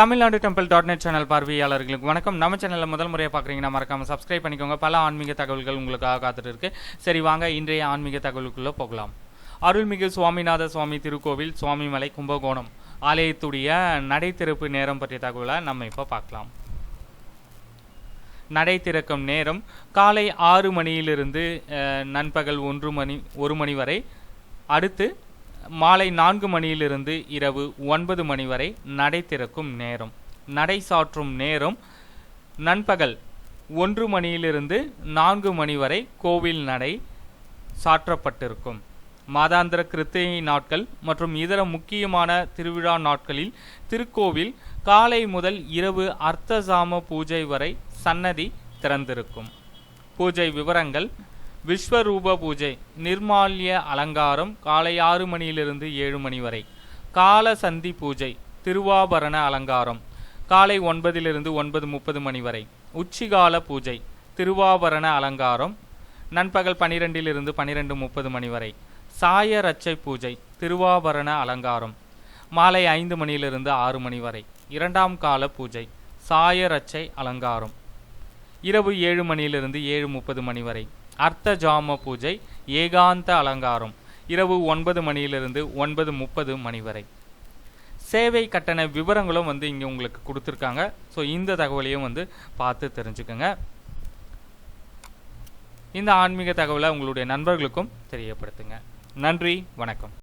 Tamilnadu temple dot net channel பார்வையாளர்களுக்கு வணக்கம். நம்ம சேனலில் முதல் முறையாக பார்க்குறீங்கன்னா மறக்காம சப்ஸ்கிரைப் பண்ணிக்கோங்க. பல ஆன்மீக தகவல்கள் உங்களுக்காக காத்துட்டு இருக்கு. சரி வாங்க இன்றைய ஆன்மீக தகவலுக்குள்ளே போகலாம். அருள்மிகு சுவாமிநாத சுவாமி திருக்கோவில் சுவாமிமலை கும்பகோணம் ஆலயத்துடைய நடை திறப்பு நேரம் பற்றிய தகவலை நம்ம இப்போ பார்க்கலாம். நடை திறக்கும் நேரம் காலை ஆறு மணியிலிருந்து நண்பகல் ஒன்று மணி ஒரு மணி வரை. அடுத்து மாலை நான்கு மணியிலிருந்து இரவு ஒன்பது மணி வரை நடை திறக்கும் நேரம். நடை சாற்றும் நேரம் நண்பகல் ஒன்று மணியிலிருந்து நான்கு மணி வரை கோவில் நடை சாற்றப்பட்டிருக்கும். மாதாந்திர கிருத்திகை நாட்கள் மற்றும் இதர முக்கியமான திருவிழா நாட்களில் திருக்கோவில் காலை முதல் இரவு அர்த்தசாம பூஜை வரை சன்னதி திறந்திருக்கும். பூஜை விவரங்கள் விஸ்வரூப பூஜை நிர்மால்ய அலங்காரம் காலை ஆறு மணியிலிருந்து ஏழு மணி வரை. கால சந்தி பூஜை திருவாபரண அலங்காரம் காலை ஒன்பதிலிருந்து ஒன்பது முப்பது மணி வரை. உச்சிகால பூஜை திருவாபரண அலங்காரம் நண்பகல் பனிரெண்டிலிருந்து பனிரெண்டு முப்பது மணி வரை. சாய ரச்சை பூஜை திருவாபரண அலங்காரம் மாலை ஐந்து மணியிலிருந்து ஆறு மணி வரை. இரண்டாம் கால பூஜை சாய ரச்சை அலங்காரம் இரவு ஏழு மணியிலிருந்து ஏழு முப்பது மணி வரை. அர்த்த ஜாம பூஜை ஏகாந்த அலங்காரம். இரவு ஒன்பது மணியிலிருந்து ஒன்பது முப்பது மணி வரை. சேவை கட்டண விவரங்களும் வந்து இங்கே உங்களுக்கு கொடுத்துருக்காங்க. ஸோ இந்த தகவலையும் வந்து பார்த்து தெரிஞ்சுக்கோங்க. இந்த ஆன்மீக தகவலை உங்களுடைய நண்பர்களுக்கும் தெரியப்படுத்துங்க. நன்றி வணக்கம்.